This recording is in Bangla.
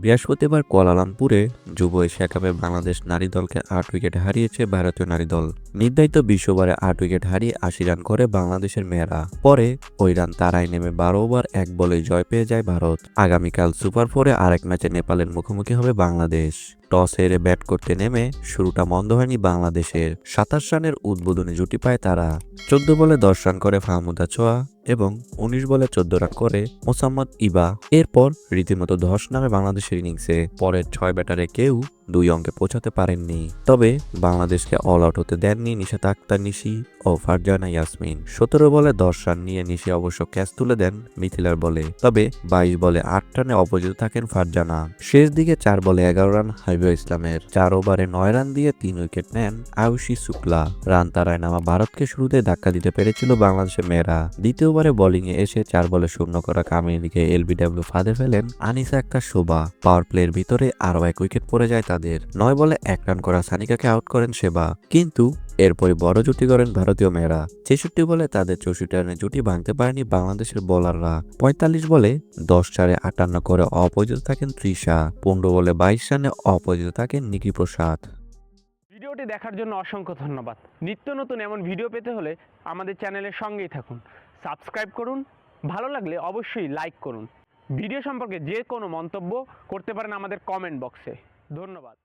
বৃহস্পতিবার কুয়ালালামপুরে যুব এশিয়া কাপে বাংলাদেশ নারী দলকে আট উইকেট হারিয়েছে ভারতীয় নারী দল। নির্ধারিত বিশ্ব ওভারে আট উইকেট হারিয়ে আশি রান করে বাংলাদেশের মেয়েরা। পরে ওই রান তারাই নেমে বারো ওভার, এক বলে জয় পেয়ে যায় ভারত। আগামীকাল সুপার ফোরে আরেক ম্যাচে নেপালের মুখোমুখি হবে বাংলাদেশ। টস হেরে ব্যাট করতে নেমে শুরুটা মন্দ হয়নি বাংলাদেশের। সাতাশ রানের উদ্বোধনী জুটি পায় তারা। চোদ্দ বলে দশ রান করে ফাহমুদা ছোয়া এবং উনিশ বলে চোদ্দ রান করে মোসাম্মদ ইবা। এরপর রীতিমতো ধস নামে বাংলাদেশের ইনিংসে। পরের ছয় ব্যাটারে কেউ দুই অঙ্কে পৌঁছাতে পারেননি। তবে বাংলাদেশকে অল আউট হতে দেননি নিশাত আক্তার নিশি ও ফারজানা ইয়াসমিন। সতেরো বলে দশ রান নিয়ে নিশি অবশ্য ক্যাচ তুলে দেন মিথিলার বলে। তবে বাইশ বলে আট রানে অপরাজিত থাকেন ফারজানা। শেষ দিকে চার বলে এগারো রান হাবিবুল ইসলামের। চার ওভারে নয় রান দিয়ে তিন উইকেট নেন আয়ুষী শুক্লা। রান তারায় নামা ভারতকে শুরুতে ধাক্কা দিতে পেরেছিল বাংলাদেশের মেয়েরা। দ্বিতীয় ওভারে বোলিংয়ে এসে চার বলে শূন্য করা কামিনীকে এলবিডব্লিউ ফাঁদে ফেলেন আনিসা আক্তার শোভা। পাওয়ার প্লের ভিতরে আরও এক উইকেট পড়ে যায় তাদের। নয় বলে এক রান করা সানিকাকে আউট করেন সেবা। কিন্তু এরপরে বড় জুটি করেন ভারতীয় মেয়েরা। ছেষট্টি বলে তাদের চৌষট্টি রানের জুটি ভাঙতে পারেনি বাংলাদেশের বোলাররা। পঁয়তাল্লিশ বলে দশ চারে আটান্ন করে অপরাজিত থাকেন ত্রিশা পনেরো বলে বাইশ রানে অপরাজিত থাকেন নিকি প্রসাদ। ভিডিওটি দেখার জন্য অসংখ্য ধন্যবাদ। নিত্য নতুন এমন ভিডিও পেতে হলে আমাদের চ্যানেলের সঙ্গেই থাকুন। সাবস্ক্রাইব করুন, ভালো লাগলে অবশ্যই লাইক করুন। ভিডিও সম্পর্কে যে কোনো মন্তব্য করতে পারেন আমাদের কমেন্ট বক্সে ধন্যবাদ।